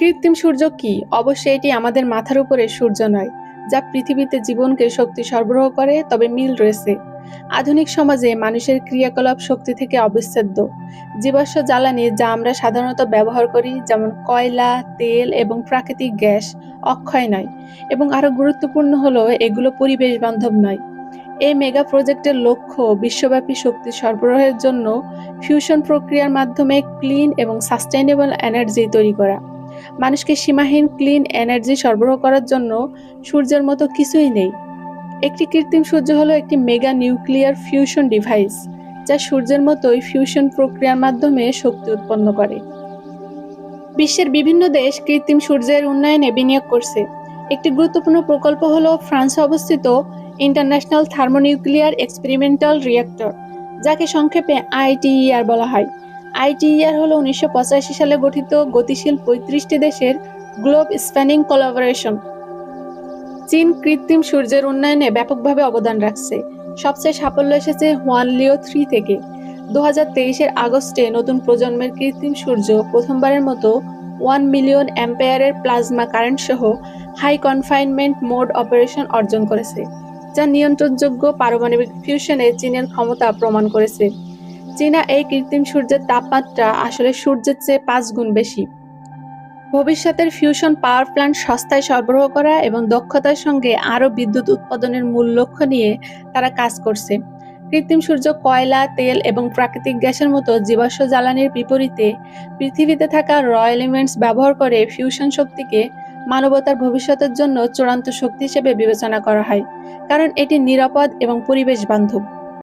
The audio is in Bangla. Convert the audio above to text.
কৃত্রিম সূর্য কি? অবশ্যই এটি আমাদের মাথার উপরে সূর্য নয়, যা পৃথিবীতে জীবনকে শক্তি সরবরাহ করে, তবে মিল রয়েছে। আধুনিক সমাজে মানুষের ক্রিয়াকলাপ শক্তি থেকে অবিচ্ছেদ্য। জীবাশ্ম জ্বালানি যা আমরা সাধারণত ব্যবহার করি, যেমন কয়লা, তেল এবং প্রাকৃতিক গ্যাস, অক্ষয় নয়, এবং আরও গুরুত্বপূর্ণ হলো এগুলো পরিবেশ বান্ধব নয়। এই মেগা প্রজেক্টের লক্ষ্য বিশ্বব্যাপী শক্তি সরবরাহের জন্য ফিউশন প্রক্রিয়ার মাধ্যমে ক্লিন এবং সাস্টেইনেবল এনার্জি তৈরি করা। মানুষকে সীমাহীন, ক্লিন এনার্জি সরবরাহ করার জন্য সূর্যের মতো কিছুই নেই। একটি কৃত্রিম সূর্য হলো একটি মেগা নিউক্লিয়ার ফিউশন ডিভাইস, যা সূর্যের মতোই ফিউশন প্রক্রিয়ার মাধ্যমে শক্তি উৎপন্ন করে। বিশ্বের বিভিন্ন দেশ কৃত্রিম সূর্যের উন্নয়নে বিনিয়োগ করছে। একটি গুরুত্বপূর্ণ প্রকল্প হল ফ্রান্সে অবস্থিত ইন্টারন্যাশনাল থার্মোনিউক্লিয়ার এক্সপেরিমেন্টাল রিয়েক্টর, যাকে সংক্ষেপে আইটিইআর বলা হয়। আইটিইআর হলো উনিশশো পঁচাশি সালে গঠিত গতিশীল পঁয়ত্রিশটি দেশের গ্লোব স্প্যানিং কোলাবোরেশন। চীন কৃত্রিম সূর্যের উন্নয়নে ব্যাপকভাবে অবদান রাখছে। সবচেয়ে সাফল্য এসেছে হোয়ান লিও থ্রি থেকে। দু হাজার তেইশের আগস্টে নতুন প্রজন্মের কৃত্রিম সূর্য প্রথমবারের মতো ওয়ান মিলিয়ন অ্যাম্পেয়ারের প্লাজমা কারেন্ট সহ হাই কনফাইনমেন্ট মোড অপারেশন অর্জন করেছে, যা নিয়ন্ত্রণযোগ্য পারমাণবিক ফিউশনে চীনের ক্ষমতা প্রমাণ করেছে। চীনা এই কৃত্রিম সূর্যের তাপমাত্রা আসলে সূর্যের চেয়ে পাঁচ গুণ বেশি। ভবিষ্যতের ফিউশন পাওয়ার প্ল্যান্ট সস্তায় সরবরাহ করা এবং দক্ষতার সঙ্গে আরও বিদ্যুৎ উৎপাদনের মূল লক্ষ্য নিয়ে তারা কাজ করছে। কৃত্রিম সূর্য কয়লা, তেল এবং প্রাকৃতিক গ্যাসের মতো জীবাশ্ম জ্বালানির বিপরীতে পৃথিবীতে থাকা র এলিমেন্টস ব্যবহার করে ফিউশন শক্তিকে মানবতার ভবিষ্যতের জন্য চূড়ান্ত শক্তি হিসেবে বিবেচনা করা হয়, কারণ এটি নিরাপদ এবং পরিবেশ বান্ধব